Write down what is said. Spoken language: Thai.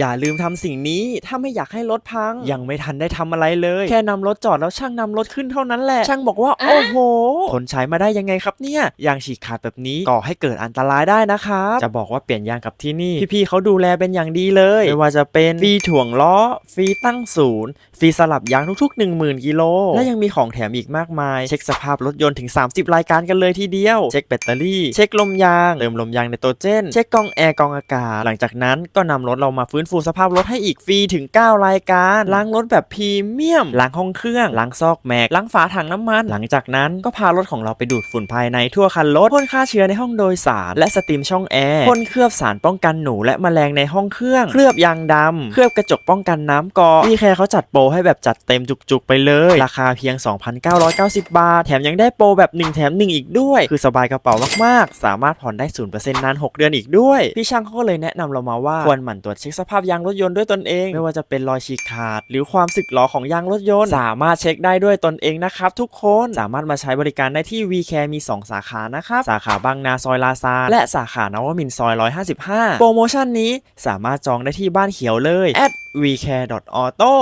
อย่าลืมทำสิ่งนี้ถ้าไม่อยากให้รถพัง ยังไม่ทันได้ทำอะไรเลย แค่นำรถจอดแล้วช่างนำรถขึ้นเท่านั้นแหละ ช่างบอกว่า โอ้โหคนใช้มาได้ยังไงครับเนี่ยยางฉีกขาดแบบนี้ก่อให้เกิดอันตรายได้นะครับจะบอกว่าเปลี่ยนยางกับที่นี่ พี่ๆเขาดูแลเป็นอย่างดีเลยไม่ว่าจะเป็นฟรีถ่วงล้อฟรีตั้งศูนย์ฟรีสลับยางทุกๆ 10,000กิโลและยังมีของแถมอีกมากมาย เช็คสภาพรถยนต์ถึง 30 รายการกันเลยทีเดียว เช็คแบตเตอรี่ เช็คลมยางเติมลมยางไนโตรเจน เช็คกองแอร์กองอากาศหลังจากนั้นก็นำรถเรามาฟื้นฟูสภาพรถให้อีกฟรีถึง 9 รายการล้างรถแบบพรีเมียมล้างห้องเครื่องล้างซอกแม็กล้างฝาถังน้ำมัน หลังจากนั้นก็พารถของเราไปดูดฝุ่นภายในทั่วคันรถพ่นฆ่าเชื้อในห้องโดยสาร และสตรีมช่องแอร์พ่นเคลือบสารป้องกันหนู และแมลงในห้องเครื่อง เคลือบยางดำเคลือบกระจกป้องกันน้ำกรอพี่แคร์เขาจัดโปรให้แบบจัดเต็มจุกๆไปเลย ราคาเพียง 2,990 บาท แถมยังได้โปรแบบ 1 แถม 1 อีกด้วย คือสบายกระเป๋ามากๆ สามารถผ่อนได้0%นาน 6 เดือนอีกด้วย พี่ช่างเขาก็เลยแนะนำเรามาว่าควรหมั่นตรวจเช็คสภาพยางรถยนต์ด้วยตนเอง ไม่ว่าจะเป็นรอยฉีกขาด หรือความสึกหรอของยางรถยนต์ สามารถเช็คได้ด้วยตนเองนะครับทุกคนสามารถมาใช้บริการได้ที่ VCare มี 2 สาขานะครับสาขาบางนาซอยลาซาและสาขานวมินทร์ซอย 155 โปรโมชั่นนี้สามารถจองได้ที่บ้านเขียวเลย at vcare.auto